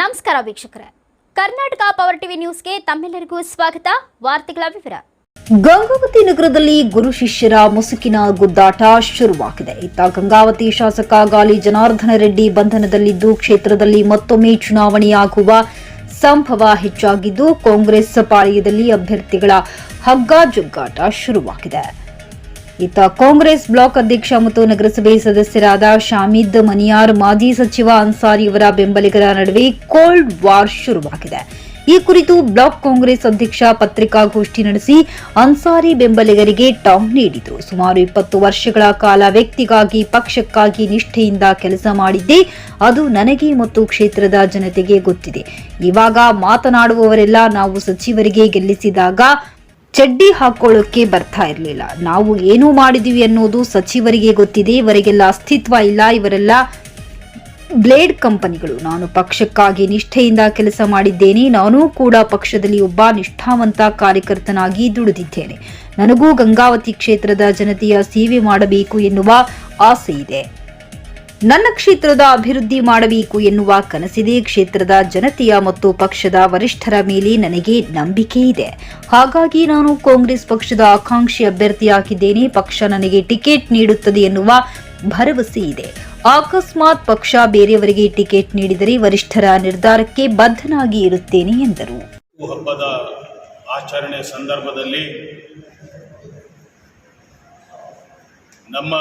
ನಮಸ್ಕಾರ ವೀಕ್ಷಕರೇ. Karnataka power TV ನ್ಯೂಸ್ಗೆ ತಮ್ಮೆಲ್ಲರಿಗೂ ಸ್ವಾಗತ. ವಾರ್ತೆಗಳ ವಿವರ. ಗಂಗಾವತಿ ನಗರದಲ್ಲಿ ಗುರು ಶಿಷ್ಯರ ಮುಸುಕಿನ ಗುದ್ದಾಟ ಶುರುವಾಗಿದೆ. ಇತ್ತ ಗಂಗಾವತಿ ಶಾಸಕ ಗಾಲಿ ಜನಾರ್ದನ ರೆಡ್ಡಿ ಬಂಧನದಲ್ಲಿದ್ದು ಕ್ಷೇತ್ರದಲ್ಲಿ ಮತ್ತೊಮ್ಮೆ ಚುನಾವಣೆಯಾಗುವ ಸಂಭವ ಹೆಚ್ಚಾಗಿದ್ದು ಕಾಂಗ್ರೆಸ್ ಪಾಳ್ಯದಲ್ಲಿ ಅಭ್ಯರ್ಥಿಗಳ ಹಗ್ಗಾಜುಗ್ಗಾಟ ಶುರುವಾಗಿದೆ. ಇತ್ತ ಕಾಂಗ್ರೆಸ್ ಬ್ಲಾಕ್ ಅಧ್ಯಕ್ಷ ಮತ್ತು ನಗರಸಭೆ ಸದಸ್ಯರಾದ ಶಾಮಿದ್ ಮನಿಯಾರ್, ಮಾಜಿ ಸಚಿವ ಅನ್ಸಾರಿ ಅವರ ಬೆಂಬಲಿಗರ ನಡುವೆ ಕೋಲ್ಡ್ ವಾರ್ ಶುರುವಾಗಿದೆ. ಈ ಕುರಿತು ಬ್ಲಾಕ್ ಕಾಂಗ್ರೆಸ್ ಅಧ್ಯಕ್ಷ ಪತ್ರಿಕಾಗೋಷ್ಠಿ ನಡೆಸಿ ಅನ್ಸಾರಿ ಬೆಂಬಲಿಗರಿಗೆ ಟಾಂಗ್ ನೀಡಿದರು. ಸುಮಾರು ಇಪ್ಪತ್ತು ವರ್ಷಗಳ ಕಾಲ ವ್ಯಕ್ತಿಗಾಗಿ, ಪಕ್ಷಕ್ಕಾಗಿ ನಿಷ್ಠೆಯಿಂದ ಕೆಲಸ ಮಾಡಿದ್ದೆ ಅದು ನನಗೆ ಮತ್ತು ಕ್ಷೇತ್ರದ ಜನತೆಗೆ ಗೊತ್ತಿದೆ. ಇವಾಗ ಮಾತನಾಡುವವರೆಲ್ಲ ನಾವು ಸಚಿವರಿಗೆ ಗೆಲ್ಲಿಸಿದಾಗ ಚಡ್ಡಿ ಹಾಕೊಳ್ಳೋಕೆ ಬರ್ತಾ ಇರಲಿಲ್ಲ. ನಾವು ಏನು ಮಾಡಿದೀವಿ ಅನ್ನೋದು ಸಚಿವರಿಗೆ ಗೊತ್ತಿದೆ. ಇವರಿಗೆಲ್ಲ ಅಸ್ತಿತ್ವ ಇಲ್ಲ. ಇವರೆಲ್ಲ ಬ್ಲೇಡ್ ಕಂಪನಿಗಳು. ನಾನು ಪಕ್ಷಕ್ಕಾಗಿ ನಿಷ್ಠೆಯಿಂದ ಕೆಲಸ ಮಾಡಿದ್ದೇನೆ. ನಾನು ಕೂಡ ಪಕ್ಷದಲ್ಲಿ ಒಬ್ಬ ನಿಷ್ಠಾವಂತ ಕಾರ್ಯಕರ್ತನಾಗಿ ದುಡಿದಿದ್ದೇನೆ. ನನಗೂ ಗಂಗಾವತಿ ಕ್ಷೇತ್ರದ ಜನತೆಯ ಸೇವೆ ಮಾಡಬೇಕು ಎನ್ನುವ ಆಸೆ ಇದೆ ನನ್ನ ಕ್ಷೇತ್ರದ ಅಭಿವೃದ್ಧಿ ಮಾಡಬೇಕು ಎನ್ನುವ ಕನಸಿದೆ. ಕ್ಷೇತ್ರದ ಜನತೆಯ ಮತ್ತು ಪಕ್ಷದ ವರಿಷ್ಠರ ಮೇಲೆ ನನಗೆ ನಂಬಿಕೆ ಇದೆ. ಹಾಗಾಗಿ ನಾನು ಕಾಂಗ್ರೆಸ್ ಪಕ್ಷದ ಆಕಾಂಕ್ಷಿ ಅಭ್ಯರ್ಥಿಯಾಗಿದ್ದೇನೆ. ಪಕ್ಷ ನನಗೆ ಟಿಕೆಟ್ ನೀಡುತ್ತದೆ ಎನ್ನುವ ಭರವಸೆ ಇದೆ. ಅಕಸ್ಮಾತ್ ಪಕ್ಷ ಬೇರೆಯವರಿಗೆ ಟಿಕೆಟ್ ನೀಡಿದರೆ ವರಿಷ್ಠರ ನಿರ್ಧಾರಕ್ಕೆ ಬದ್ಧನಾಗಿ ಇರುತ್ತೇನೆ ಎಂದರು. ಹಬ್ಬದ ಆಚರಣೆ ಸಂದರ್ಭದಲ್ಲಿ ನಮ್ಮ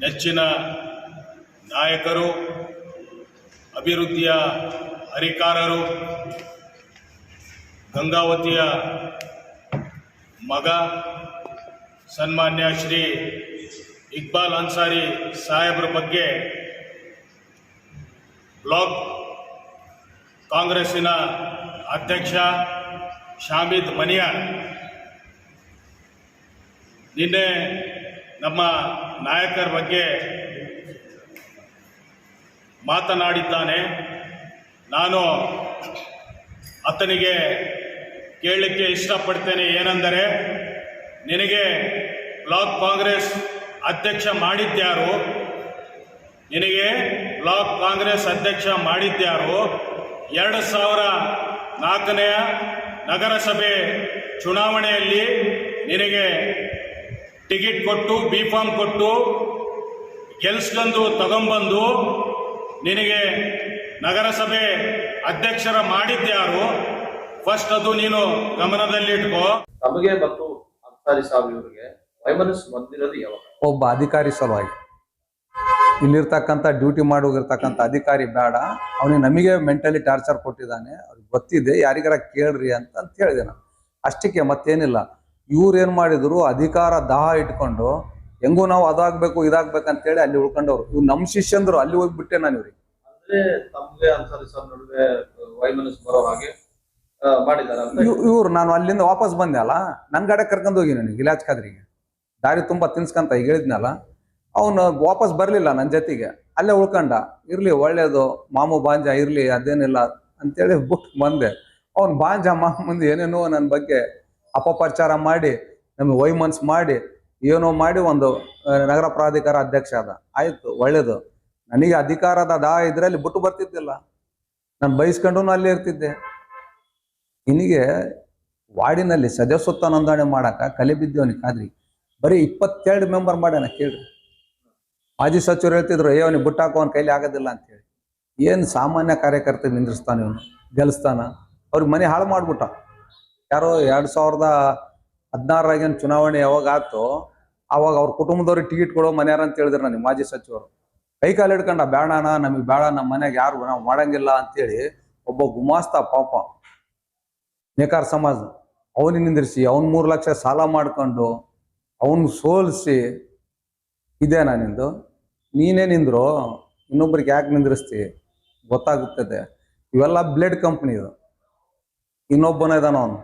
ನೆಚ್ಚಿನ ನಾಯಕರು, ಅಭಿವೃದ್ಧಿಯ ಹರಿಕಾರರು ಗಂಗಾವತಿಯ ಮಗ, ಸನ್ಮಾನ್ಯ ಶ್ರೀ ಇಕ್ಬಾಲ್ ಅನ್ಸಾರಿ ಸಾಹೇಬ್ರ ಬಗ್ಗೆ ಬ್ಲಾಕ್ ಕಾಂಗ್ರೆಸ್ಸಿನ ಅಧ್ಯಕ್ಷ ಶಾಮಿದ್ ಮನಿಯಾ ನಿನ್ನೆ ನಮ್ಮ ನಾಯಕರ ಬಗ್ಗೆ ಮಾತನಾಡಿದ್ದಾನೆ. ನಾನು ಆತನಿಗೆ ಕೇಳಲಿಕ್ಕೆ ಇಷ್ಟಪಡ್ತೇನೆ ಏನೆಂದರೆ, ನಿನಗೆ ಬ್ಲಾಕ್ ಕಾಂಗ್ರೆಸ್ ಅಧ್ಯಕ್ಷ ಮಾಡಿದ್ಯಾರು? ನಿನಗೆ ಬ್ಲಾಕ್ ಕಾಂಗ್ರೆಸ್ ಅಧ್ಯಕ್ಷ ಮಾಡಿದ್ಯಾರು? ಎರಡು ಸಾವಿರ ನಾಲ್ಕನೆಯ ನಗರಸಭೆ ಚುನಾವಣೆಯಲ್ಲಿ ನಿನಗೆ ಟಿಕೆಟ್ ಕೊಟ್ಟು ಬಿ ಫಾರ್ಮ್ ಕೊಟ್ಟು ಗೆಲ್ಸ್ಕೊಂಡು ತಗೊಂಬಂದು ನಿನಗೆ ನಗರಸಭೆ ಅಧ್ಯಕ್ಷರ ಮಾಡಿದ್ಯಾರು ಫಸ್ಟ್ ಅದು ನೀನು ಗಮನದಲ್ಲಿಟ್ಕೋ ನಮಗೆ ಮತ್ತು ಅನ್ಸಾರಿ ಸಾಬ್ ಇವರಿಗೆ ವೈಮನಸ್ಸು ಬಂದಿರೋದು ಯಾವಾಗ? ಒಬ್ಬ ಅಧಿಕಾರಿ ಸಲುವಾಗಿ. ಇಲ್ಲಿರ್ತಕ್ಕಂಥ ಡ್ಯೂಟಿ ಮಾಡೋಗಿರ್ತಕ್ಕಂಥ ಅಧಿಕಾರಿ ಬೇಡ. ಅವನಿಗೆ ನಮಗೆ ಮೆಂಟಲಿ ಟಾರ್ಚರ್ ಕೊಟ್ಟಿದ್ದಾನೆ. ಅವ್ರಿಗೆ ಗೊತ್ತಿದೆ ಯಾರಿಗಾರ ಕೇಳ್ರಿ ಅಂತ ಅಂತ ಹೇಳಿದೆ ನಾನು. ಅಷ್ಟಕ್ಕೆ ಮತ್ತೇನಿಲ್ಲ. ಇವ್ರು ಏನ್ ಮಾಡಿದ್ರು? ಅಧಿಕಾರ ದಾಹ ಇಟ್ಕೊಂಡು ಹೆಂಗೂ ನಾವು ಅದಾಗ್ಬೇಕು ಇದಾಗ್ಬೇಕಂತ ಅಂತೇಳಿ ಅಲ್ಲಿ ಉಳ್ಕೊಂಡವ್ರು. ಇವ್ ನಮ್ ಶಿಷ್ಯಂದ್ರು ಅಲ್ಲಿ ಹೋಗ್ಬಿಟ್ಟೆ ನಾನು ಇವ್ರಿಗೆ. ಅಂದ್ರೆ ತಮ್ಗೆ ಅನ್ಸಾರಿ ಸಾಬ್ ನಡುವೆ ಬರೋ ಹಾಗೆ ಆ, ಅಂತ ಇವ್- ಇವ್ರು ನಾನು ಅಲ್ಲಿಂದ ವಾಪಸ್ ಬಂದೆ ಅಲ್ಲ? ನನ್ ಗಾಡಿ ಕರ್ಕೊಂಡು ಹೋಗಿ ನನಗೆ ಇಲಾಜ್ ಖಾದ್ರಿಗೆ. ದಾರಿ ತುಂಬಾ ತಿನ್ಸ್ಕಂತ ಈಗ ಹೇಳಿದ್ನಲ್ಲ? ಅವನು ವಾಪಸ್ ಬರ್ಲಿಲ್ಲ ನನ್ನ ಜೊತೆಗೆ. ಅಲ್ಲೇ ಉಳ್ಕೊಂಡ. ಇರ್ಲಿ ಒಳ್ಳೇದು ಮಾಮು ಬಾಂಜ ಇರ್ಲಿ ಅದೇನಿಲ್ಲ ಅಂತೇಳಿ ಬಿಟ್ಟು ಬಂದೆ. ಅವ್ನು ಬಾಂಜ ಮಾಮ ಮುಂದೆ ಏನೇನೋ ನನ್ನ ಬಗ್ಗೆ ಅಪಪ್ರಚಾರ ಮಾಡಿ, ನಮಗೆ ವೈಮನ್ಸ್ ಮಾಡಿ, ಏನೋ ಮಾಡಿ ಒಂದು ನಗರ ಪ್ರಾಧಿಕಾರ ಅಧ್ಯಕ್ಷ ಆದ. ಆಯ್ತು, ಒಳ್ಳೇದು. ನನಗೆ ಅಧಿಕಾರದ ದಾ ಇದ್ರಲ್ಲಿ ಬಿಟ್ಟು ಬರ್ತಿದ್ದಿಲ್ಲ. ನಾನು ಬಯಸ್ಕೊಂಡು ಅಲ್ಲೇ ಇರ್ತಿದ್ದೆ. ನಿನಗೆ ವಾರ್ಡಿನಲ್ಲಿ ಸದಸ್ಯತ್ವ ನೋಂದಣಿ ಮಾಡಾಕ ಕಲೆ ಬಿದ್ದವನಿಗೆ ಕಾದ್ರಿ. ಬರೀ ಇಪ್ಪತ್ತೆರಡು ಮೆಂಬರ್ ಮಾಡ್ಯಾನ ಕೇಳ್ರಿ. ಮಾಜಿ ಸಚಿವರು ಹೇಳ್ತಿದ್ರು ಅಯ್ಯೋ ಅವ್ನಿಗೆ ಬಿಟ್ಟಾಕೋ ಅವ್ನ ಕೈಲಿ ಆಗೋದಿಲ್ಲ ಅಂತೇಳಿ ಏನು ಸಾಮಾನ್ಯ ಕಾರ್ಯಕರ್ತ ನಿಂದ್ರಿಸ್ತಾನೆ ಇವನು ಗೆಲ್ಲಿಸ್ತಾನ ಅವ್ರಿಗೆ ಮನೆ ಹಾಳು ಮಾಡ್ಬಿಟ್ಟ. ಯಾರೋ ಎರಡ್ ಸಾವಿರದ ಹದಿನಾರಾಗಿನ ಚುನಾವಣೆ ಯಾವಾಗ ಆಯ್ತು ಅವಾಗ ಅವ್ರ ಕುಟುಂಬದವ್ರಿಗೆ ಟಿಕೆಟ್ ಕೊಡೋ ಮನೆಯಾರ ಅಂತ ಹೇಳಿದ್ರು ನನಗೆ ಮಾಜಿ ಸಚಿವರು. ಕೈ ಕಾಲು ಹಿಡ್ಕೊಂಡ ಬೇಡಣ ನಮಗೆ ಬೇಡ ನಮ್ಮ ಮನೆಗೆ ಯಾರು ನಾವು ಮಾಡಂಗಿಲ್ಲ ಅಂತೇಳಿ ಒಬ್ಬ ಗುಮಾಸ್ತ ಪಾಪ, ನೇಕಾರ ಸಮಾಜ ಅವನಿಗೆ ನಿಂದಿರಿಸಿ, ಅವ್ನ ಮೂರು ಲಕ್ಷ ಸಾಲ ಮಾಡ್ಕೊಂಡು ಅವನ್ ಸೋಲಿಸಿ, ಇದೆ ನಿಂದು. ನೀನೇ ನಿಂದ್ರು, ಇನ್ನೊಬ್ರಿಗೆ ಯಾಕೆ ನಿಂದ್ರಿಸ್ತಿ? ಗೊತ್ತಾಗುತ್ತದೆ ಇವೆಲ್ಲ ಬ್ಲೇಡ್ ಕಂಪ್ನಿ ಇದು. ಇನ್ನೊಬ್ಬನ ಇದಾನ ಅವನು.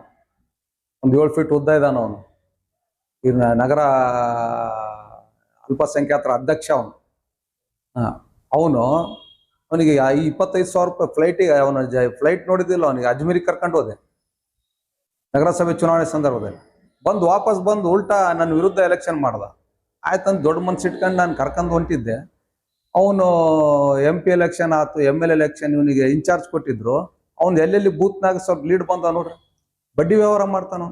ಒಂದು ಏಳು ಫೀಟ್ ಉದ್ದ ಇದ್ದಾನ ಅವನು. ಈ ನಗರ ಅಲ್ಪಸಂಖ್ಯಾತರ ಅಧ್ಯಕ್ಷ ಅವನು. ಅವನು ಅವನಿಗೆ ಇಪ್ಪತ್ತೈದು ಸಾವಿರ ರೂಪಾಯಿ ಫ್ಲೈಟಿಗೆ ಅವನ ಫ್ಲೈಟ್ ನೋಡಿದ್ದಿಲ್ಲ ಅವನಿಗೆ ಅಜ್ಮೀರಿಗೆ ಕರ್ಕೊಂಡು ಹೋದೆ. ನಗರಸಭೆ ಚುನಾವಣೆ ಸಂದರ್ಭದಲ್ಲಿ. ಬಂದು ವಾಪಸ್ ಬಂದು ಉಲ್ಟಾ ನನ್ನ ವಿರುದ್ಧ ಎಲೆಕ್ಷನ್ ಮಾಡ್ದ. ಆಯ್ತಂತ ದೊಡ್ಡ ಮನ್ಸು ಇಟ್ಕೊಂಡು ನಾನು ಕರ್ಕೊಂಡು ಹೊಂಟಿದ್ದೆ. ಅವನು ಎಂ ಪಿ ಎಲೆಕ್ಷನ್ ಆಯ್ತು ಎಂ ಎಲ್ ಎಲೆಕ್ಷನ್ ಇವನಿಗೆ ಇನ್ಚಾರ್ಜ್ ಕೊಟ್ಟಿದ್ರು. ಅವ್ನು ಎಲ್ಲೆಲ್ಲಿ ಬೂತ್ನಾಗ ಸ್ವಲ್ಪ ಲೀಡ್ ಬಂದ ನೋಡ್ರಿ. ಬಡ್ಡಿ ವ್ಯವಹಾರ ಮಾಡ್ತಾನ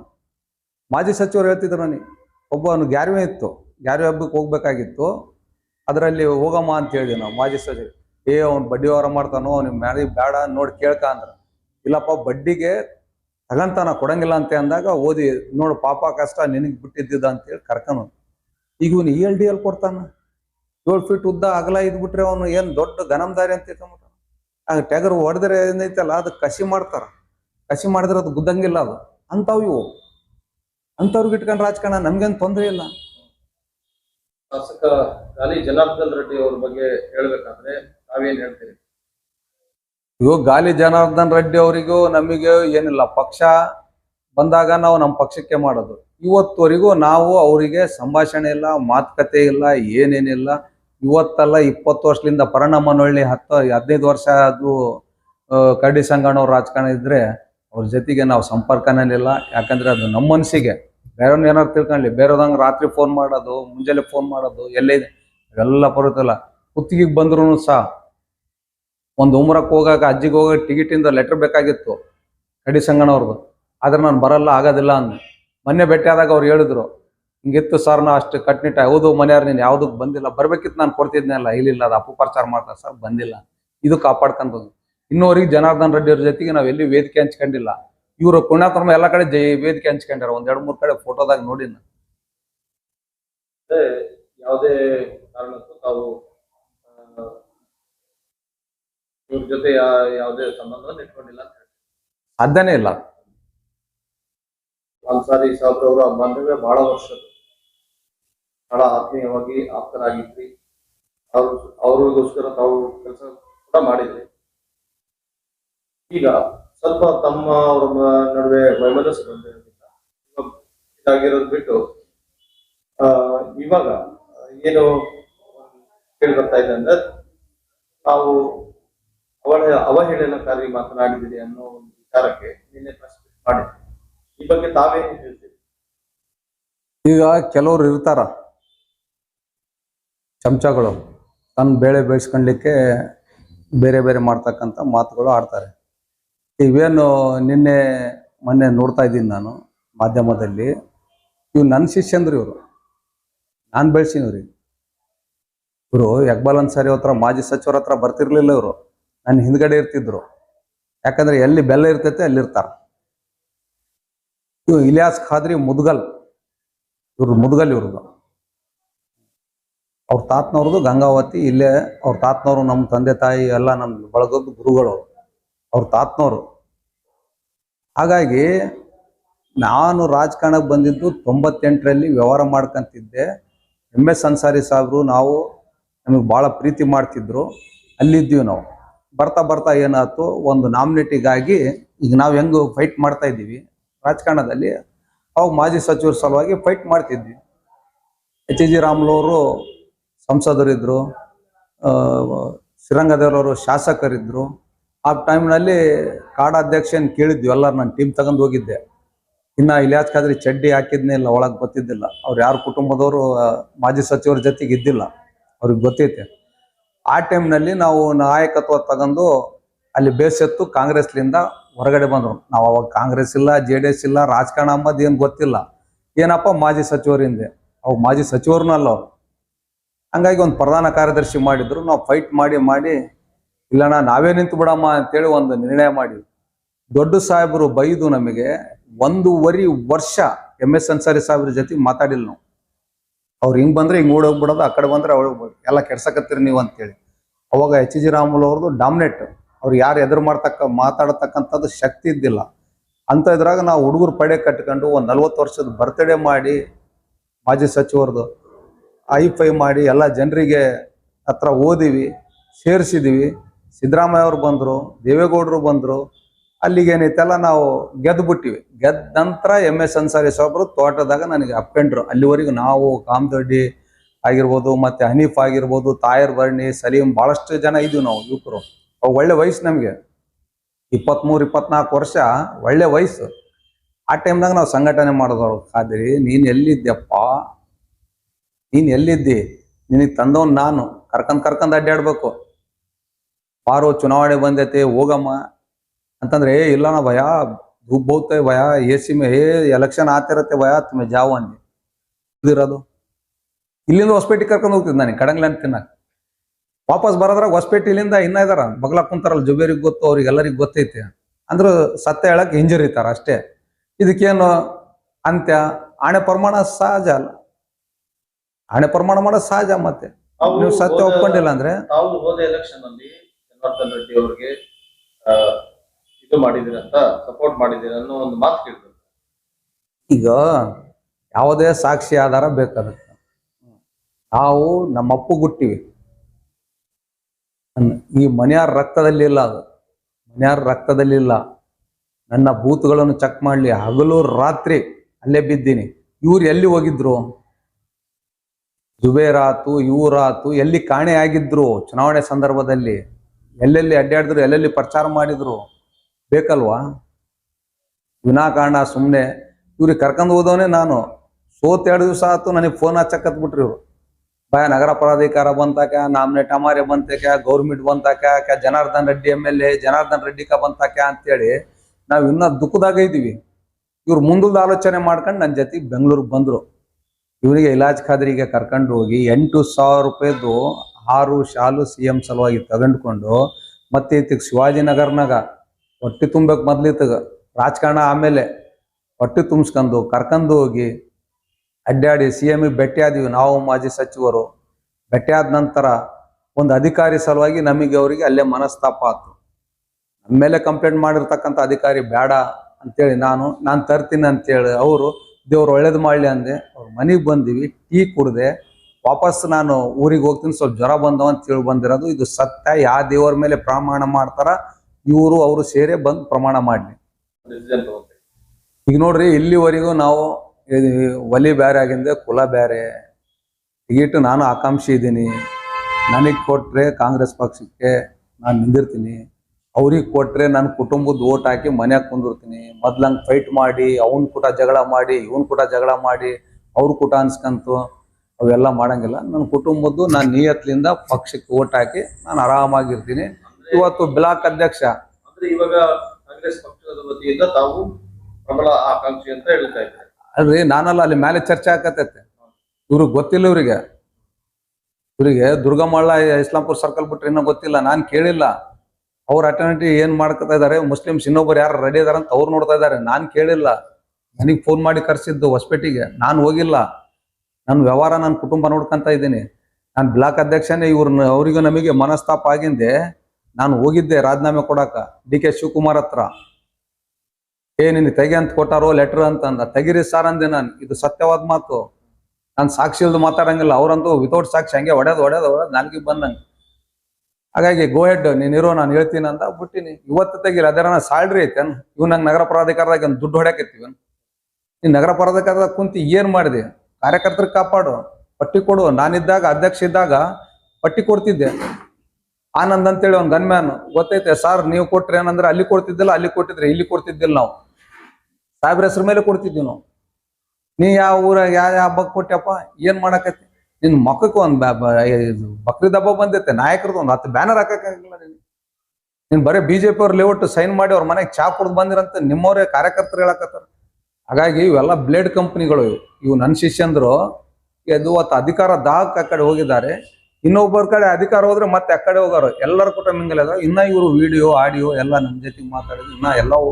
ಮಾಜಿ ಸಚಿವರು ಹೇಳ್ತಿದ್ರು ನನಗೆ ಒಬ್ಬ ಅವನು ಗ್ಯಾರ್ವೆ ಇತ್ತು, ಗ್ಯಾರ್ವೆ ಹಬ್ಬಕ್ಕೆ ಹೋಗ್ಬೇಕಾಗಿತ್ತು, ಅದರಲ್ಲಿ ಹೋಗಮ್ಮ ಅಂತ ಹೇಳಿದ್ವಿ ನಾವು ಮಾಜಿ ಸಚಿವ. ಏ, ಅವ್ನು ಬಡ್ಡಿ ವ್ಯವಹಾರ ಮಾಡ್ತಾನೋ, ಅವ್ನಿಗೆ ಮ್ಯಾಲಿ ಬೇಡ ನೋಡಿ ಕೇಳ್ಕ ಅಂದ್ರೆ. ಇಲ್ಲಪ್ಪ, ಬಡ್ಡಿಗೆ ತಗಂತಾನ ಕೊಡಂಗಿಲ್ಲ ಅಂತ ಅಂದಾಗ ಓದಿ, ನೋಡು ಪಾಪ ಕಷ್ಟ, ನಿನಗೆ ಬಿಟ್ಟಿದ್ದಿದ್ದ ಅಂತೇಳಿ ಕರ್ಕೊಂಡು ಈಗ ಇವನು ಇ ಎಲ್ ಡಿ ಎಲ್ ಕೊಡ್ತಾನ. ಏಳು ಫೀಟ್ ಉದ್ದ ಅಗಲ ಇದ್ಬಿಟ್ರೆ ಅವನು ಏನು ದೊಡ್ಡ ಗನಂದಾರಿ ಅಂತ ತಿಳ್ಕೊಂಬಿಟ್ಟ ಆಗ ಟೆಗರ್ ಹೊಡೆದ್ರೆ ಏನೈತಲ್ಲ ಅದು ಕಸಿ ಮಾಡ್ತಾರ. ಕಸಿ ಮಾಡಿದ್ರೆ ಅದು ಗುದ್ದಂಗಿಲ್ಲ ಅದು. ಅಂಥವು ಇವು. ಅಂಥವ್ರಿಗೆ ಇಟ್ಕೊಂಡು ರಾಜಕಾರಣ ನಮ್ಗೇನು ತೊಂದರೆ ಇಲ್ಲ. ಶಾಸಕ ಗಾಲಿ ಜನಾರ್ದನ್ ರೆಡ್ಡಿ ಅವ್ರ ಬಗ್ಗೆ ಹೇಳ್ಬೇಕಾದ್ರೆ ನಾವೇನ್ ಹೇಳ್ತೀರಿ? ಇವು ಗಾಲಿ ಜನಾರ್ದನ್ ರೆಡ್ಡಿ ಅವರಿಗೂ ನಮಗೆ ಏನಿಲ್ಲ. ಪಕ್ಷ ಬಂದಾಗ ನಾವು ನಮ್ಮ ಪಕ್ಷಕ್ಕೆ ಮಾಡೋದು. ಇವತ್ತುವರೆಗೂ ನಾವು ಅವರಿಗೆ ಸಂಭಾಷಣೆ ಇಲ್ಲ ಮಾತುಕತೆ ಇಲ್ಲ ಏನೇನಿಲ್ಲ. ಇವತ್ತಲ್ಲ ಇಪ್ಪತ್ತು ವರ್ಷದಿಂದ ಪರಣಮ್ಮನಹಳ್ಳಿ ಹತ್ತು ಹದಿನೈದು ವರ್ಷ ಅದು ಕಡ್ಡಿ ಕರಡಿ ಸಂಗಣ್ಣವ್ರು ರಾಜಕಾರಣ ಇದ್ರೆ ಅವ್ರ ಜೊತೆಗೆ ನಾವು ಸಂಪರ್ಕನಲ್ಲಿಲ್ಲ. ಯಾಕಂದ್ರೆ ಅದು ನಮ್ಮ ಮನಸ್ಸಿಗೆ. ಬೇರೆಯವ್ರನ್ನ ಏನಾರು ತಿಳ್ಕೊಳ್ಳಿ ಬೇರೆದಂಗೆ ರಾತ್ರಿ ಫೋನ್ ಮಾಡೋದು, ಮುಂಜಾನೆ ಫೋನ್ ಮಾಡೋದು, ಎಲ್ಲೇ ಇದೆ. ಇವೆಲ್ಲ ಬರುತ್ತಲ್ಲ. ಕುತ್ತಿಗೆಗೆ ಬಂದ್ರು ಸಹ ಒಂದು ಉಮ್ರಕ್ಕೆ ಹೋಗಾಗ ಅಜ್ಜಿಗೆ ಹೋಗೋ ಟಿಕೆಟಿಂದ ಲೆಟರ್ ಬೇಕಾಗಿತ್ತು. ಕಡಿ ಸಂಗಣ್ಣವ್ರದ್ದು ಆದ್ರೆ ನಾನು ಬರಲ್ಲ, ಆಗೋದಿಲ್ಲ ಅಂದೆ. ಮೊನ್ನೆ ಭೇಟಿ ಆದಾಗ ಅವ್ರು ಹೇಳಿದ್ರು, ಹಿಂಗಿತ್ತು ಸರ್ ನಾ ಅಷ್ಟು ಕಟ್ನಿಟ್ಟ, ಹೌದು ಮನೆಯವ್ರು ನೀನು ಯಾವುದಕ್ಕೆ ಬಂದಿಲ್ಲ. ಬರ್ಬೇಕಿತ್ತು ನಾನು ಕೊಡ್ತಿದ್ನಲ್ಲ. ಇಲ್ಲಿಲ್ಲ ಅದು ಅಪಪ್ರಚಾರ ಮಾಡ್ತಾರೆ ಸರ್, ಬಂದಿಲ್ಲ. ಇದು ಕಾಪಾಡ್ಕೊಂತದ್ದು. ಇನ್ನೂವರೆಗೆ ಜನಾರ್ದನ್ ರೆಡ್ಡಿ ಅವ್ರ ಜೊತೆಗೆ ನಾವು ಎಲ್ಲಿ ವೇದಿಕೆ ಹಂಚ್ಕೊಂಡಿಲ್ಲ. ಇವರು ಪುಣ್ಯಾತ್ಮ ಎಲ್ಲ ಕಡೆ ಜೈ ವೇದಿಕೆ ಹಂಚ್ಕೊಂಡಾರ ಒಂದ್ ಎರಡು ಮೂರು ಕಡೆ ಫೋಟೋದಾಗ ನೋಡಿ ಯಾವುದೇ ಕಾರಣಕ್ಕೂ ತಾವು ಇವ್ರ ಜೊತೆ ಯಾವುದೇ ಸಂಬಂಧ ಇಟ್ಕೊಂಡಿಲ್ಲ ಅಂತ. ಸಾಧ್ಯನೇ ಇಲ್ಲ. ಅನ್ಸಾರಿ ಸಾಬ್ರವರ ಬಾಂಧವ್ಯ ಬಹಳ ವರ್ಷದ ಬಹಳ ಆತ್ಮೀಯವಾಗಿ ಆಪ್ತರಾಗಿದ್ರಿ ಅವ್ರ ಅವ್ರಿಗೋಸ್ಕರ ತಾವು ಕೆಲಸ ಕೂಡ ಮಾಡಿದ್ರಿ ಈಗ ಸ್ವಲ್ಪ ತಮ್ಮ ಅವರ ನಡುವೆ ವೈಮನಸ್ಸು ಬಂದಿರೋದ್ರಿಂದ ಇದಾಗಿರೋದು ಬಿಟ್ಟು, ಆ, ಇವಾಗ ಏನು ಕೇಳಿ ಬರ್ತಾ ಇದೆ ಅಂದ್ರೆ ತಾವು ಅವಳ ಅವಹೇಳನಕಾರಿ ಮಾತನಾಡಿದಿರಿ ಅನ್ನೋ ಒಂದು ವಿಚಾರಕ್ಕೆ ನಿನ್ನೆ ಪ್ರಶ್ನೆ ಮಾಡಿ ಈ ಬಗ್ಗೆ ತಾವೇನು ಹೇಳ್ತೀರಿ? ಈಗ ಕೆಲವ್ರು ಇರ್ತಾರ, ಚಮಚಗಳು, ತನ್ನ ಬೇಳೆ ಬೇಯಿಸ್ಕೊಳ್ಲಿಕ್ಕೆ ಬೇರೆ ಬೇರೆ ಮಾಡ್ತಕ್ಕಂಥ ಮಾತುಗಳು ಆಡ್ತಾರೆ. ಇವೇನು ನಿನ್ನೆ ಮೊನ್ನೆ ನೋಡ್ತಾ ಇದ್ದೀನಿ ನಾನು ಮಾಧ್ಯಮದಲ್ಲಿ. ಇವ್ ನನ್ನ ಶಿಷ್ಯಂದ್ರು ಇವರು. ನಾನು ಬೆಳೆಸಿನವ್ರಿ ಇವರು ಯಕ್ಬಾಲ್ ಅನ್ಸಾರಿ ಹತ್ರ, ಮಾಜಿ ಸಚಿವರ ಹತ್ರ ಬರ್ತಿರ್ಲಿಲ್ಲ ಇವರು. ನನ್ನ ಹಿಂದ್ಗಡೆ ಇರ್ತಿದ್ರು. ಯಾಕಂದ್ರೆ ಎಲ್ಲಿ ಬೆಲ್ಲ ಇರ್ತೈತೆ ಅಲ್ಲಿ ಇರ್ತಾರ. ಇವ್ ಇಲಿಯಾಸ್ ಖಾದ್ರಿ ಮುದ್ಗಲ್. ಇವ್ರ ಮುದ್ಗಲ್ ಇವ್ರದ್ದು ಅವ್ರ ತಾತನವ್ರದ್ದು ಗಂಗಾವತಿ, ಇಲ್ಲೇ ಅವ್ರ ತಾತನವರು ನಮ್ಮ ತಂದೆ ತಾಯಿ ಎಲ್ಲ ನಮ್ಮ ಬಳಗದ್ದು ಗುರುಗಳು. ಅವ್ರ ತಾತನವರು. ಹಾಗಾಗಿ ನಾನು ರಾಜಕಾರಣಕ್ಕೆ ಬಂದಿದ್ದು ತೊಂಬತ್ತೆಂಟರಲ್ಲಿ ವ್ಯವಹಾರ ಮಾಡ್ಕಂತಿದ್ದೆ. ಎಂ ಎಸ್ ಅನ್ಸಾರಿ ಸಾಹೇಬ್ರು ನಾವು ನಮಗೆ ಭಾಳ ಪ್ರೀತಿ ಮಾಡ್ತಿದ್ರು. ಅಲ್ಲಿದ್ದೀವಿ ನಾವು. ಬರ್ತಾ ಬರ್ತಾ ಏನಾಯ್ತು, ಒಂದು ನಾಮಿನೇಟಿಗಾಗಿ ಈಗ ನಾವು ಹೆಂಗು ಫೈಟ್ ಮಾಡ್ತಾ ಇದ್ದೀವಿ, ರಾಜಕಾರಣದಲ್ಲಿ ಅವಾಗ ಮಾಜಿ ಸಚಿವರ ಸಲುವಾಗಿ ಫೈಟ್ ಮಾಡ್ತಿದ್ವಿ. ಎಚ್ ಜಿ ರಾಮುಲವರು ಸಂಸದರಿದ್ದರು ಶ್ರೀರಂಗದೇವರವರು ಶಾಸಕರಿದ್ದರು ಆ ಟೈಮ್ನಲ್ಲಿ ಕಾಡಾಧ್ಯಕ್ಷನ್ ಕೇಳಿದ್ವಿ, ಎಲ್ಲರೂ ನಾನು ಟೀಮ್ ತಗೊಂಡು ಹೋಗಿದ್ದೆ. ಇನ್ನು ಇಲಿಯಾಸ್ ಖಾದ್ರಿ ಚಡ್ಡಿ ಹಾಕಿದ್ನೇ ಇಲ್ಲ, ಒಳಗೆ ಗೊತ್ತಿದ್ದಿಲ್ಲ ಅವ್ರು ಯಾರು ಕುಟುಂಬದವರು ಮಾಜಿ ಸಚಿವರ ಜೊತೆಗೆ ಇದ್ದಿಲ್ಲ. ಅವ್ರಿಗೆ ಗೊತ್ತೈತೆ. ಆ ಟೈಮ್ನಲ್ಲಿ ನಾವು ನಾಯಕತ್ವ ತಗೊಂಡು ಅಲ್ಲಿ ಬೇಸತ್ತು ಕಾಂಗ್ರೆಸ್ಲಿಂದ ಹೊರಗಡೆ ಬಂದರು. ನಾವು ಅವಾಗ ಕಾಂಗ್ರೆಸ್ ಇಲ್ಲ, ಜೆ ಡಿ ಎಸ್ ಇಲ್ಲ, ರಾಜಕಾರಣ ಅಂಬದು ಏನು ಗೊತ್ತಿಲ್ಲ. ಏನಪ್ಪ ಮಾಜಿ ಸಚಿವರಿಂದೆ ಅವಾಗ ಮಾಜಿ ಸಚಿವರನ್ನಲ್ಲ ಅವ್ರು. ಹಂಗಾಗಿ ಒಂದು ಪ್ರಧಾನ ಕಾರ್ಯದರ್ಶಿ ಮಾಡಿದ್ರು. ನಾವು ಫೈಟ್ ಮಾಡಿ ಮಾಡಿ ಇಲ್ಲಣ್ಣ, ನಾವೇ ನಿಂತು ಬಿಡಮ್ಮ ಅಂತೇಳಿ ಒಂದು ನಿರ್ಣಯ ಮಾಡಿ. ದೊಡ್ಡ ಸಾಹೇಬರು ಬೈದು ನಮಗೆ ಒಂದೂವರೆ ವರ್ಷ ಎಂ ಎಸ್ ಅನ್ಸಾರಿ ಸಾಹೇಬ್ರ ಜೊತೆ ಮಾತಾಡಿಲ್ಲ ನಾವು. ಅವ್ರು ಹಿಂಗೆ ಬಂದ್ರೆ ಹಿಂಗೆ ಓಡೋಗ್ಬಿಡೋದು ಆ ಕಡೆ ಬಂದ್ರೆ ಅವಳು ಎಲ್ಲ ಕೆಡ್ಸಕತ್ತೀರಿ ನೀವು ಅಂತೇಳಿ. ಅವಾಗ ಎಚ್ ಜಿ ರಾಮುಲು ಅವ್ರದ್ದು ಡಾಮಿನೇಟ್. ಅವ್ರು ಯಾರು ಎದುರು ಮಾಡ್ತಕ್ಕ, ಮಾತಾಡತಕ್ಕಂಥದ್ದು ಶಕ್ತಿ ಇದ್ದಿಲ್ಲ. ಅಂತ ಇದ್ರಾಗ ನಾವು ಹುಡುಗರು ಪಡೆ ಕಟ್ಕೊಂಡು ಒಂದು ನಲ್ವತ್ತು ವರ್ಷದ ಬರ್ತ್ಡೇ ಮಾಡಿ, ಮಾಜಿ ಸಚಿವರದು ಐ ಫೈ ಮಾಡಿ, ಎಲ್ಲ ಜನರಿಗೆ ಹತ್ರ ಓದಿವಿ, ಸೇರಿಸಿದೀವಿ. ಸಿದ್ದರಾಮಯ್ಯ ಅವರು ಬಂದರು, ದೇವೇಗೌಡರು ಬಂದರು ಅಲ್ಲಿಗೆ ಏನೈತೆಲ್ಲ ನಾವು ಗೆದ್ದು ಬಿಟ್ಟಿವಿ. ಗೆದ್ದ ನಂತರ ಎಂ ಎಸ್ ಅನ್ಸಾರಿ ಸಾಬ್ರು ತೋಟದಾಗ ನನಗೆ ಅಪ್ಪೆಂಡ್ರು ಅಲ್ಲಿವರೆಗೂ ನಾವು ಕಾಮದೊಡ್ಡಿ ಆಗಿರ್ಬೋದು, ಮತ್ತೆ ಹನೀಫ್ ಆಗಿರ್ಬೋದು, ತಾಯರ್ ಬರ್ಣಿ, ಸಲೀಂ ಭಾಳಷ್ಟು ಜನ ಇದ್ವಿ ನಾವು ಯುವಕರು. ಅವು ಒಳ್ಳೆ ವಯಸ್ಸು ನಮಗೆ. ಇಪ್ಪತ್ತ್ಮೂರು ಇಪ್ಪತ್ನಾಲ್ಕು ವರ್ಷ ಒಳ್ಳೆ ವಯಸ್ಸು. ಆ ಟೈಮ್ನಾಗ ನಾವು ಸಂಘಟನೆ ಮಾಡಿದವರು ಖಾದ್ರಿ ನೀನು ಎಲ್ಲಿದ್ದೆಪ್ಪ ನೀನು ಎಲ್ಲಿದ್ದಿ? ನಿನಗೆ ತಂದವನು ನಾನು. ಕರ್ಕೊಂಡು ಕರ್ಕೊಂಡು ಅಡ್ಡಾಡ್ಬೇಕು. ಬಾರೋ ಚುನಾವಣೆ ಬಂದೈತೆ ಹೋಗಮ್ಮ. ಅಂತಂದ್ರೆ ಏ ಇಲ್ಲ ನಾ ಭಯ ಬಹುತೆ ಭಯ ಎ ಸಿ ಮೇ ಏ ಎಲೆಕ್ಷನ್ ಆತಿರತ್ತೆ ಭಯ ತುಮೆ ಜಾವ ಅಂದೆ. ಇದಿರೋದು. ಇಲ್ಲಿಂದ ಹೊಸಪೇಟೆ ಕರ್ಕೊಂಡು ಹೋಗ್ತಿದ್ ನಾನು ಕಡಂಗ್ಲೆ ಅಂತ ತಿನ್ನಕ್. ವಾಪಸ್ ಬರೋದ್ರಾಗ ಇಲ್ಲಿಂದ ಇನ್ನ ಇದಾರ ಬಗ್ಲಾಕ್ ಕುಂತಾರಲ್ಲ ಜುಬೇರಿಗೆ ಗೊತ್ತು ಅವ್ರಿಗೆಲ್ಲರಿಗೂ ಗೊತ್ತೈತೆ. ಅಂದ್ರ ಸತ್ಯ ಹೇಳಕ್ ಹಿಂಜರಿತಾರ ಅಷ್ಟೇ. ಇದಕ್ಕೇನು ಅಂತ್ಯ? ಆಣೆ ಪ್ರಮಾಣ ಸಹಜ ಅಲ್ಲ. ಆಣೆ ಪ್ರಮಾಣ ಮಾಡೋದು ಸಹಜ ಮತ್ತೆ. ನೀವು ಸತ್ಯ ಒಪ್ಕೊಂಡಿಲ್ಲ ಅಂದ್ರೆ? ಎಲೆಕ್ಷನ್ ಅಲ್ಲಿ ಜನಾರ್ದನ್ ರೆಡ್ಡಿ ಅವರಿಗೆ ಇದು ಮಾಡಿದಿರಂತ ಸಪೋರ್ಟ್ ಮಾಡಿದಿರ ಅನ್ನೋ ಒಂದು ಮಾತು ಕೇಳಿದ್ರು ಈಗ ಯಾವುದೇ ಸಾಕ್ಷಿ ಆಧಾರ ಬೇಕಾದಕ್ಕೆ ನಾವು ನಮ್ಮ ಅಪ್ಪು ಗುಟ್ಟಿವಿ ಈ ಮನೆಯಾರ ರಕ್ತದಲ್ಲಿ ಇಲ್ಲ ಅದು. ಮನೆಯಾರ ರಕ್ತದಲ್ಲಿ ಇಲ್ಲ. ನನ್ನ ಬೂತ್ಗಳನ್ನು ಚೆಕ್ ಮಾಡ್ಲಿ. ಹಗಲು ರಾತ್ರಿ ಅಲ್ಲೇ ಬಿದ್ದೀನಿ. ಇವ್ರು ಎಲ್ಲಿ ಹೋಗಿದ್ರು? ಜುಬೇರಾತು ಇವ್ರಾತು ಎಲ್ಲಿ ಕಾಣೆ ಆಗಿದ್ರು ಚುನಾವಣೆ ಸಂದರ್ಭದಲ್ಲಿ. ಎಲ್ಲೆಲ್ಲಿ ಅಡ್ಡಾಡಿದ್ರು, ಎಲ್ಲೆಲ್ಲಿ ಪ್ರಚಾರ ಮಾಡಿದ್ರು ಬೇಕಲ್ವಾ? ವಿನಾಕಾರಣ ಸುಮ್ಮನೆ ಇವ್ರಿಗೆ ಕರ್ಕೊಂಡು ಹೋದವನೇ ನಾನು. ಸೋತ್ ಎರಡು ದಿವಸ ಆತು ನನಗೆ ಫೋನ್ ಹಚ್ಚಕತ್ ಬಿಟ್ರಿ ಇವ್ರು. ಭಯ ನಗರ ಪ್ರಾಧಿಕಾರ ಬಂತಾಕ, ನಾಮಿನೇಟ್ ಅಮಾರೆ ಬಂತಾಕ, government ಬಂತಾಕ Janardhan Reddy M L A, Janardhan Reddy ಕ ಬಂತಾಕ ಅಂತೇಳಿ ನಾವು ಇನ್ನ ದುಃಖದಾಗ ಇದ್ದೀವಿ. ಇವ್ರು ಮುಂದಿನ ಆಲೋಚನೆ ಮಾಡ್ಕೊಂಡು ನನ್ನ ಜೊತೆ ಬೆಂಗಳೂರಿಗೆ ಬಂದ್ರು. ಇವರಿಗೆ ಇಲಾಜ್ ಖಾದ್ರಿಗೆ ಕರ್ಕೊಂಡು ಹೋಗಿ ಎಂಟು ಸಾವಿರ ರೂಪಾಯಿದು ಆರು ಶಾಲು ಸಿ ಎಂ ಸಲುವಾಗಿ ತಗೊಂಡ್ಕೊಂಡು ಮತ್ತೆ ಇತ್ತಿಗೆ ಶಿವಾಜಿನಗರ್ನಾಗ ಹೊಟ್ಟೆ ತುಂಬಬೇಕು ಮೊದ್ಲಿತ್ತಗ ರಾಜಕಾರಣ ಆಮೇಲೆ ಹೊಟ್ಟೆ ತುಂಬಿಸ್ಕೊಂಡು ಕರ್ಕೊಂಡು ಹೋಗಿ ಅಡ್ಡಾಡಿ ಸಿ ಎಂ ಭೇಟಿ ಆದೀವಿ ನಾವು ಮಾಜಿ ಸಚಿವರು. ಭೇಟಿಯಾದ ನಂತರ ಒಂದು ಅಧಿಕಾರಿ ಸಲುವಾಗಿ ನಮಗೆ ಅವರಿಗೆ ಅಲ್ಲೇ ಮನಸ್ತಾಪ ಆಯ್ತು ನಮ್ಮ ಮೇಲೆ ಕಂಪ್ಲೇಂಟ್ ಮಾಡಿರ್ತಕ್ಕಂಥ ಅಧಿಕಾರಿ ಬೇಡ ಅಂತೇಳಿ ನಾನು ನಾನು ತರ್ತೀನಿ ಅಂತೇಳಿ ಅವರು, ದೇವ್ರು ಒಳ್ಳೇದು ಮಾಡಲಿ ಅಂದೆ. ಅವ್ರ ಮನೆಗೆ ಬಂದೀವಿ, ಟೀ ಕುಡ್ದೆ. ವಾಪಸ್ ನಾನು ಊರಿಗೆ ಹೋಗ್ತೀನಿ ಸ್ವಲ್ಪ ಜ್ವರ ಬಂದವ ಅಂತ ತಿಳಿ ಬಂದಿರೋದು. ಇದು ಸತ್ಯ. ಯಾವ ದೇವರ ಮೇಲೆ ಪ್ರಮಾಣ ಮಾಡ್ತಾರ ಇವರು ಅವರು ಸೇರೆ ಬಂದು ಪ್ರಮಾಣ ಮಾಡಲಿ. ಈಗ ನೋಡ್ರಿ ಇಲ್ಲಿವರೆಗೂ ನಾವು ಒಲಿ ಬೇರೆ ಆಗಿಂದೆ ಕುಲ ಬೇರೆ ಟಿಕೆಟ್ ನಾನು ಆಕಾಂಕ್ಷಿ ಇದ್ದೀನಿ. ನನಗೆ ಕೊಟ್ಟರೆ ಕಾಂಗ್ರೆಸ್ ಪಕ್ಷಕ್ಕೆ ನಾನು ನಿಂದಿರ್ತೀನಿ. ಅವ್ರಿಗೆ ಕೊಟ್ಟರೆ ನನ್ನ ಕುಟುಂಬದ ಓಟ್ ಹಾಕಿ ಮನ್ಯಾಗ ಕುಂದಿರ್ತೀನಿ. ಮೊದ್ಲಂಗೆ ಫೈಟ್ ಮಾಡಿ ಅವನ್ ಕೂಟ ಜಗಳ ಮಾಡಿ ಇವನ್ ಕೂಟ ಜಗಳ ಮಾಡಿ ಅವ್ರ ಕೂಟ ಅನ್ಸ್ಕಂತು. ಅವೆಲ್ಲ ಮಾಡಂಗಿಲ್ಲ. ನನ್ನ ಕುಟುಂಬದ್ದು ನಾನು ನಿಯತ್ಲಿಂದ ಪಕ್ಷಕ್ಕೆ ಓಟ್ ಹಾಕಿ ನಾನು ಆರಾಮಾಗಿರ್ತೀನಿ. ಇವತ್ತು ಬ್ಲಾಕ್ ಅಧ್ಯಕ್ಷ. ಅಂದ್ರೆ ಇವಾಗ ಕಾಂಗ್ರೆಸ್ ಪಕ್ಷದ ವತಿಯಿಂದ ತಾವು ಪ್ರಬಲ ಆಕಾಂಕ್ಷಿ ಅಂತ ಹೇಳ್ತಾ ಇದ್ದಾರೆ. ಅಲ್ರಿ ನಾನಲ್ಲ ಅಲ್ಲಿ ಮೇಲೆ ಚರ್ಚೆ ಆಕತೈತೆ ಇವ್ರಿಗೆ ಗೊತ್ತಿಲ್ಲ ಇವ್ರಿಗೆ. ಇವರಿಗೆ ದುರ್ಗಮಳ್ಳ ಇಸ್ಲಾಂಪುರ್ ಸರ್ಕಲ್ ಬಿಟ್ರೆ ಇನ್ನೂ ಗೊತ್ತಿಲ್ಲ. ನಾನು ಕೇಳಿಲ್ಲ. ಅವ್ರ ಅಟರ್ನಿಟಿ ಏನ್ ಮಾಡ್ಕೊತಾ ಇದಾರೆ? ಮುಸ್ಲಿಮ್ಸ್ ಇನ್ನೊಬ್ಬರು ಯಾರು ರೆಡಿ ಇದಾರೆ ಅಂತ ಅವ್ರು ನೋಡ್ತಾ ಇದಾರೆ. ನಾನು ಕೇಳಿಲ್ಲ. ನನಗೆ ಫೋನ್ ಮಾಡಿ ಕರ್ಸಿದ್ದು ಹೊಸಪೇಟಿಗೆ. ನಾನು ಹೋಗಿಲ್ಲ. ನನ್ನ ವ್ಯವಹಾರ ನನ್ನ ಕುಟುಂಬ ನೋಡ್ಕೊಂತ ಇದ್ದೀನಿ. ನಾನು ಬ್ಲಾಕ್ ಅಧ್ಯಕ್ಷನೇ, ಇವ್ರನ್ನ ಅವರಿಗೂ ನಮಗೆ ಮನಸ್ತಾಪ ಆಗಿಂದೆ ನಾನು ಹೋಗಿದ್ದೆ ರಾಜೀನಾಮೆ ಕೊಡಾಕ. ಡಿ ಕೆ ಶಿವಕುಮಾರ್ ಹತ್ರ. ಏ ನಿನ್ ತೆಗೆ ಅಂತ ಕೊಟ್ಟಾರೋ ಲೆಟರ್ ಅಂತ ಅಂದ. ತೆಗಿರಿ ಸರ್ ಅಂದೆ ನಾನು. ಇದು ಸತ್ಯವಾದ ಮಾತು. ನಾನು ಸಾಕ್ಷಿ ಇಲ್ದು ಮಾತಾಡಂಗಿಲ್ಲ. ಅವ್ರಂತೂ ವಿತೌಟ್ ಸಾಕ್ಷಿ ಹಂಗೆ ಹೊಡೆದ್ ಹೊಡೆದು ಹೊಡೆದ್ ನನಗೆ ಬಂದಂಗೆ. ಹಾಗಾಗಿ ಗೋ ಹೆಡ್ ನೀನ್ ಇರೋ, ನಾನು ಹೇಳ್ತೀನಿ ಅಂತ ಬಿಟ್ಟಿನಿ. ಇವತ್ತು ತೆಗಿರಿ. ಅದರ ಸಾಲ್ರಿ ಐತೆ. ಇವ್ ನಂಗೆ ನಗರ ಪ್ರಾಧಿಕಾರದಾಗ ದುಡ್ಡು ಹೊಡ್ಯಾಕತ್ತೀವಿ ನೀನ್ ನಗರ ಪ್ರಾಧಿಕಾರದಾಗ ಕುಂತಿ ಏನ್ ಮಾಡಿದೆ? ಕಾರ್ಯಕರ್ತರಿಗೆ ಕಾಪಾಡು, ಪಟ್ಟಿ ಕೊಡು. ನಾನಿದ್ದಾಗ, ಅಧ್ಯಕ್ಷ ಇದ್ದಾಗ ಪಟ್ಟಿ ಕೊಡ್ತಿದ್ದೆ. ಆನಂದ್ ಅಂತೇಳಿ ಅವ್ನ್ ಗನ್ಮ್ಯಾನ್ ಗೊತ್ತೈತೆ, ಸರ್, ನೀವು ಕೊಟ್ರಿ ಏನಂದ್ರೆ ಅಲ್ಲಿ ಕೊಡ್ತಿದ್ದಿಲ್ಲ, ಅಲ್ಲಿ ಕೊಟ್ಟಿದ್ರೆ, ಇಲ್ಲಿ ಕೊಡ್ತಿದ್ದಿಲ್ಲ ನಾವು. ಸಾಹೇಬ್ರ ಹೆಸರು ಮೇಲೆ ಕೊಡ್ತಿದ್ವಿ ನಾವು. ನೀ ಯಾವ ಊರ, ಯಾವ ಯಾವ ಹಬ್ಬಕ್ಕೆ ಕೊಟ್ಟಪ್ಪ? ಏನ್ ಮಾಡಕತ್ತಿ? ನಿನ್ ಮಕ್ಕಕ್ಕೆ ಒಂದ್ ಬಕ್ರೀದ್ ಹಬ್ಬ ಬಂದೈತೆ ನಾಯಕರದ್ದು ಒಂದ್ ಹತ್ತು ಬ್ಯಾನರ್ ಹಾಕಕ್ಕಾಗಿಲ್ಲ ನೀನು ನೀನ್ ಬರೀ ಬಿಜೆಪಿ ಅವ್ರ ಲೇಔಟ್ ಸೈನ್ ಮಾಡಿ ಅವ್ರ ಮನೆಗೆ ಚಾ ಕುಡ್ದು ಬಂದಿರಂತ ನಿಮ್ಮವರೇ ಕಾರ್ಯಕರ್ತರು ಹೇಳಕತ್ತಾರ. ಹಾಗಾಗಿ ಇವೆಲ್ಲ ಬ್ಲೇಡ್ ಕಂಪನಿಗಳು ಇವು. ನನ್ನ ಶಿಷ್ಯಂದ್ರು ಇದು ಅವತ್ತು ಅಧಿಕಾರ ದಾಕ್ ಆ ಕಡೆ ಹೋಗಿದ್ದಾರೆ. ಇನ್ನೊಬ್ಬರ ಕಡೆ ಅಧಿಕಾರ ಹೋದ್ರೆ ಮತ್ತೆ ಆ ಕಡೆ ಹೋಗಾರ. ಎಲ್ಲರ ಕೂಡ ಮಿಂಗಲ್ ಅದಾವ. ಇನ್ನ ಇವರು ವಿಡಿಯೋ ಆಡಿಯೋ ಎಲ್ಲ ನಮ್ಮ ಜೊತೆ ಮಾತಾಡಿದ್ರು. ಇನ್ನ ಎಲ್ಲವೂ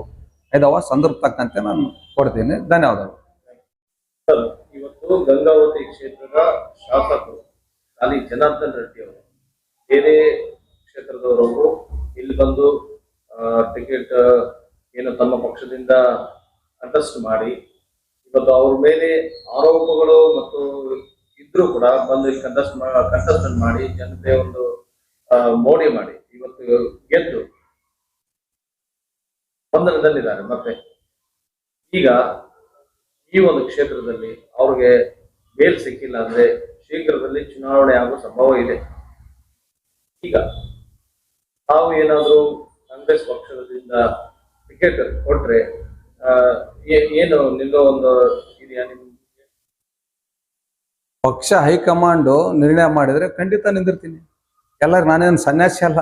ಇದಾವ. ಸಂದರ್ಭ ತಕ್ಕಂತೆ ನಾನು ಕೊಡ್ತೀನಿ. ಧನ್ಯವಾದಗಳು. ಇವತ್ತು ಗಂಗಾವತಿ ಕ್ಷೇತ್ರದ ಶಾಸಕರು ಅಲ್ಲಿ ಜನಾರ್ದನ್ ರೆಡ್ಡಿ ಅವರು, ಬೇರೆ ಕ್ಷೇತ್ರದವರು ಇಲ್ಲಿ ಬಂದು ಟಿಕೆಟ್ ಏನು ತಮ್ಮ ಪಕ್ಷದಿಂದ ಕಂಟೆಸ್ಟ್ ಮಾಡಿ, ಇವತ್ತು ಅವ್ರ ಮೇಲೆ ಆರೋಪಗಳು ಮತ್ತು ಇದ್ರೂ ಕೂಡ ಬಂದು ಕಂಟಸ್ಟ್ ಕಂಟೆಸ್ಟ್ ಮಾಡಿ ಜನತೆ ಒಂದು ಮೋಡಿ ಮಾಡಿ, ಇವತ್ತು ಗೆದ್ದು ಬಂಧನದಲ್ಲಿದ್ದಾರೆ. ಮತ್ತೆ ಈಗ ಈ ಒಂದು ಕ್ಷೇತ್ರದಲ್ಲಿ ಅವ್ರಿಗೆ ಬೇಲ್ ಸಿಕ್ಕಿಲ್ಲ ಅಂದ್ರೆ ಶೀಘ್ರದಲ್ಲಿ ಚುನಾವಣೆ ಆಗೋ ಸಂಭವ ಇದೆ. ಈಗ ನಾವು ಏನಾದ್ರೂ ಕಾಂಗ್ರೆಸ್ ಪಕ್ಷದಿಂದ ಟಿಕೆಟ್ ಕೊಟ್ರೆ ಏನು ನಿಲ್ಲೋ ಒಂದು ಇದೆಯಾ ಪಕ್ಷ, ಹೈಕಮಾಂಡು ನಿರ್ಣಯ ಮಾಡಿದ್ರೆ ಖಂಡಿತ ನಿಂದಿರ್ತೀನಿ. ಎಲ್ಲರೂ ನಾನೇನು ಸನ್ಯಾಸಿ ಅಲ್ಲ.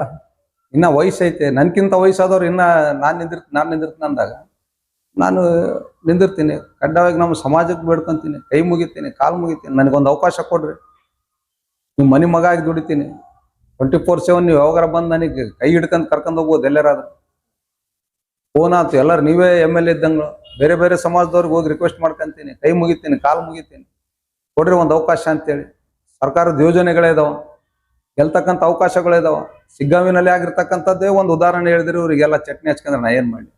ಇನ್ನ ವಯಸ್ಸೈತೆ. ನನ್ಕಿಂತ ವಯಸ್ಸಾದವ್ರು ಇನ್ನ ನಾನು ನಿಂದಿರ್, ನಾನು ನಿಂದಿರ್ತೀನಿ ಅಂದಾಗ ನಾನು ನಿಂದಿರ್ತೀನಿ. ಕಡ್ಡಾಯವಾಗಿ ನಮ್ಮ ಸಮಾಜಕ್ಕೆ ಬೇಡ್ಕೊಂತೀನಿ. ಕೈ ಮುಗಿತೀನಿ, ಕಾಲು ಮುಗಿತೀನಿ. ನನಗೊಂದು ಅವಕಾಶ ಕೊಡ್ರಿ. ನಿಮ್ಮ ಮನೆ ಮಗ ಆಗಿ ದುಡಿತೀನಿ. ಟ್ವೆಂಟಿ ಫೋರ್ ಸೆವೆನ್ ನೀವು ಯಾವಾಗ ಬಂದು ನನಗೆ ಕೈ ಹಿಡ್ಕೊಂಡು ಕರ್ಕೊಂಡು ಹೋಗ್ಬೋದು ಎಲ್ಲರಾದ್ರೂ. ಫೋನ್ ಆಯ್ತು ಎಲ್ಲರೂ ನೀವೇ ಎಂ ಎಲ್ ಎ ಬೇರೆ ಬೇರೆ ಸಮಾಜದವ್ರಿಗೆ ಹೋಗಿ ರಿಕ್ವೆಸ್ಟ್ ಮಾಡ್ಕೊಂತೀನಿ, ಕೈ ಮುಗಿತೀನಿ, ಕಾಲು ಮುಗಿತೀನಿ. ಕೊಡ್ರಿ ಒಂದು ಅವಕಾಶ ಅಂತೇಳಿ. ಸರ್ಕಾರದ ಯೋಜನೆಗಳೇ ಇದಾವ. ಗೆಲ್ತಕ್ಕಂಥ ಅವಕಾಶಗಳಿದಾವ ಸಿಗ್ಗಾವಿನಲ್ಲಿ ಆಗಿರ್ತಕ್ಕಂಥದ್ದೇ ಒಂದು ಉದಾಹರಣೆ ಹೇಳಿದ್ರು ಇವರಿಗೆಲ್ಲ ಚಟ್ನಿ ಹಚ್ಕೊಂಡ್ರೆ ನಾ ಏನ್ ಮಾಡಿ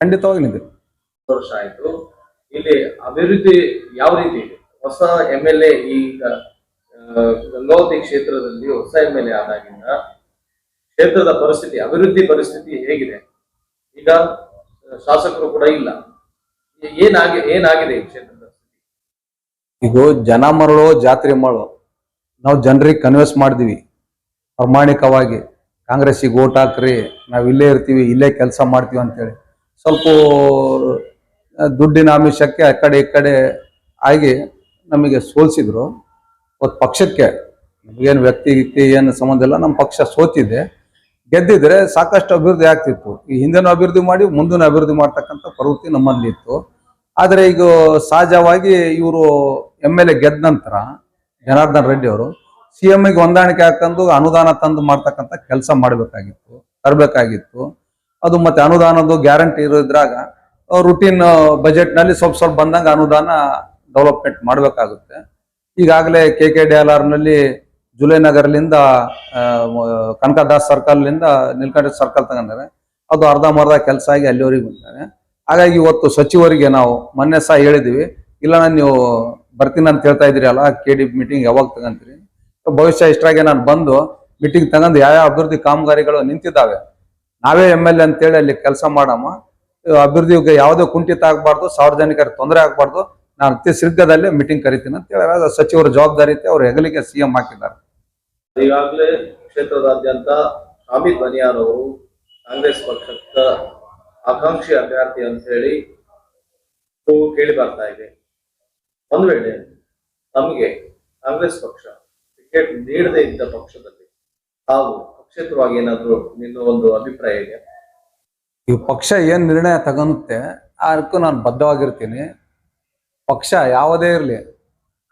ಖಂಡಿತವಾಗಿ ನಿಂತು ವರ್ಷ ಆಯ್ತು. ಇಲ್ಲಿ ಅಭಿವೃದ್ಧಿ ಯಾವ ರೀತಿ ಇದೆ? ಹೊಸ ಎಂ ಎಲ್ ಎ ಈಗ ಗಂಗಾವತಿ ಕ್ಷೇತ್ರದಲ್ಲಿ ಹೊಸ ಎಂ ಎಲ್ ಎ ಆದಾಗಿಂದ ಕ್ಷೇತ್ರದ ಪರಿಸ್ಥಿತಿ, ಅಭಿವೃದ್ಧಿ ಪರಿಸ್ಥಿತಿ ಹೇಗಿದೆ? ಈಗ ಶಾಸಕರು ಕೂಡ ಇಲ್ಲ. ಏನಾಗಿ, ಏನಾಗಿದೆ ಈ ಕ್ಷೇತ್ರದ? ಈಗ ಜನ ಮರಳು ಜಾತ್ರೆ ಮರಳು, ನಾವು ಜನರಿಗೆ ಕನ್ವಿನ್ಸ್ ಮಾಡಿದ್ವಿ. ಪ್ರಾಮಾಣಿಕವಾಗಿ ಕಾಂಗ್ರೆಸ್ಸಿಗೆ ಓಟ್ ಹಾಕ್ರಿ, ನಾವು ಇಲ್ಲೇ ಇರ್ತೀವಿ, ಇಲ್ಲೇ ಕೆಲಸ ಮಾಡ್ತೀವಿ ಅಂತೇಳಿ. ಸ್ವಲ್ಪ ದುಡ್ಡಿನ ಆಮಿಷಕ್ಕೆ ಆ ಕಡೆ ಈ ಕಡೆ ಆಗಿ ನಮಗೆ ಸೋಲ್ಸಿದ್ರು. ಅವತ್ತು ಪಕ್ಷಕ್ಕೆ ನಮಗೇನು ವ್ಯಕ್ತಿ ಏನು ಸಂಬಂಧ ಇಲ್ಲ, ನಮ್ಮ ಪಕ್ಷ ಸೋತಿದೆ. ಗೆದ್ದಿದ್ರೆ ಸಾಕಷ್ಟು ಅಭಿವೃದ್ಧಿ ಆಗ್ತಿತ್ತು. ಈ ಹಿಂದೆನೂ ಅಭಿವೃದ್ಧಿ ಮಾಡಿ ಮುಂದಿನ ಅಭಿವೃದ್ಧಿ ಮಾಡ್ತಕ್ಕಂಥ ಪ್ರವೃತ್ತಿ ನಮ್ಮಲ್ಲಿ ಇತ್ತು ಆದರೆ ಈಗ ಸಹಜವಾಗಿ ಇವರು ಎಂ ಎಲ್ ಎ ಗೆದ್ದ ನಂತರ, ಜನಾರ್ದನ್ ರೆಡ್ಡಿ ಅವರು ಸಿ ಗೆ ಹೊಂದಾಣಿಕೆ ಹಾಕೊಂಡು ಅನುದಾನ ತಂದು ಮಾಡ್ತಕ್ಕಂಥ ಕೆಲಸ ಮಾಡಬೇಕಾಗಿತ್ತು, ತರಬೇಕಾಗಿತ್ತು. ಅದು ಮತ್ತೆ ಅನುದಾನದ್ದು ಗ್ಯಾರಂಟಿ ಇರೋದ್ರಾಗ ರುಟೀನ್ ಬಜೆಟ್ನಲ್ಲಿ ಸ್ವಲ್ಪ ಸ್ವಲ್ಪ ಬಂದಂಗ ಅನುದಾನ ಡೆವಲಪ್ಮೆಂಟ್ ಮಾಡಬೇಕಾಗುತ್ತೆ. ಈಗಾಗಲೇ ಕೆ ಕೆ ಡಿ ಎಲ್ ಆರ್ನಲ್ಲಿ ಜುಲೈ ನಗರ್ಲಿಂದ ಕನಕದಾಸ್ ಸರ್ಕಲ್ನಿಂದ ನೀಲ್ಕಂಠ ಸರ್ಕಲ್ ತಗೊಂಡಾರೆ. ಅದು ಅರ್ಧಂಬರ್ಧ ಕೆಲಸ ಆಗಿ ಅಲ್ಲಿವರೆಗೆ ಬಂದಿದ್ದಾರೆ. ಹಾಗಾಗಿ ಇವತ್ತು ಸಚಿವರಿಗೆ ನಾವು ಮೊನ್ನೆ ಸಹ ಹೇಳಿದೀವಿ ಇಲ್ಲ ನಾನು ನೀವು ಬರ್ತೀನಿ ಅಂತ ಹೇಳ್ತಾ ಇದ್ರಿ ಅಲ್ಲ, ಕೆ ಡಿ ಮೀಟಿಂಗ್ ಯಾವಾಗ ತಗೊಂತೀರಿ? ಭವಿಷ್ಯ ಇಷ್ಟರಾಗೆ ನಾನು ಬಂದು ಮೀಟಿಂಗ್ ತಗೊಂಡು ಯಾವ ಅಭಿವೃದ್ಧಿ ಕಾಮಗಾರಿಗಳು ನಿಂತಿದ್ದಾವೆ, ನಾವೇ ಎಂ ಎಲ್ ಎ ಅಂತೇಳಿ ಅಲ್ಲಿ ಕೆಲಸ ಮಾಡಮ್ಮ ಅಭಿವೃದ್ಧಿಗೆ ಯಾವುದೇ ಕುಂಠಿತ ಆಗಬಾರ್ದು, ಸಾರ್ವಜನಿಕರ ತೊಂದರೆ ಆಗಬಾರ್ದು, ನಾನು ಅತಿ ಶೀಘ್ರದಲ್ಲೇ ಮೀಟಿಂಗ್ ಕರಿತೀನಿ ಅಂತ ಹೇಳಿ ಸಚಿವರ ಜವಾಬ್ದಾರಿ ಅವ್ರ ಹೆಗಲಿಗೆ ಸಿ ಎಂ ಹಾಕಿದ್ದಾರೆ. ಈಗಾಗಲೇ ಕ್ಷೇತ್ರದಾದ್ಯಂತ ಹಾಮಿದ್ ಧ್ವನಿಯಾರ್ ಅವರು ಕಾಂಗ್ರೆಸ್ ಪಕ್ಷದ ಆಕಾಂಕ್ಷಿ ಅಭ್ಯರ್ಥಿ ಅಂತ ಹೇಳಿ ಕೇಳಿ ಬರ್ತಾ ಇದೆ. ಒಂದು ವೇಳೆ ನಮಗೆ ಕಾಂಗ್ರೆಸ್ ಪಕ್ಷ ಟಿಕೆಟ್ ನೀಡದೇ ಇದ್ದ ಪಕ್ಷದಲ್ಲಿ ಹಾಗೂ ಪಕ್ಷೇತರವಾಗಿ ಏನಾದರೂ ನಿನ್ನ ಒಂದು ಅಭಿಪ್ರಾಯ ಇದೆ? ಈ ಪಕ್ಷ ಏನ್ ನಿರ್ಣಯ ತಗೊಳುತ್ತೆ ಅದಕ್ಕೂ ನಾನು ಬದ್ಧವಾಗಿರ್ತೀನಿ. ಪಕ್ಷ ಯಾವುದೇ ಇರಲಿ.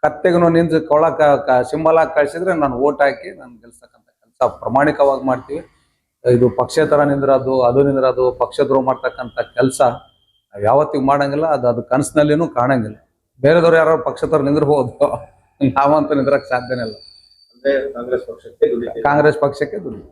ಕತ್ತೆಗೂ ನಿಂತು ಕೊಳಕ ಸಿಂಬಲ್ ಹಾಕಿ ಕಳಿಸಿದ್ರೆ ನಾನು ಓಟ್ ಹಾಕಿ ನಾನು ಗೆಲ್ಸಕ್ಕಂತ ಕೆಲಸ ಪ್ರಾಮಾಣಿಕವಾಗಿ ಮಾಡ್ತೀವಿ. ಇದು ಪಕ್ಷೇತರ ನಿಂದಿರೋದು ಅದು ನಿಂದಿರೋದು ಪಕ್ಷದ್ರೋಹ ಮಾಡ್ತಕ್ಕಂಥ ಕೆಲಸ ನಾವು ಯಾವತ್ತಿಗೂ ಮಾಡಂಗಿಲ್ಲ. ಅದು ಅದು ಕನಸಿನಲ್ಲಿನೂ ಕಾಣಂಗಿಲ್ಲ. ಬೇರೆದವ್ರು ಯಾರೋ ಪಕ್ಷೇತರ ನಿಂದಿರ್ಬೋದು ನಾವಂತೂ ನಿಂದ್ರಕ್ಕೆ ಸಾಧ್ಯನೇ ಇಲ್ಲ. ಕಾಂಗ್ರೆಸ್ ಪಕ್ಷಕ್ಕೆ ದುಡಿತೀವಿ.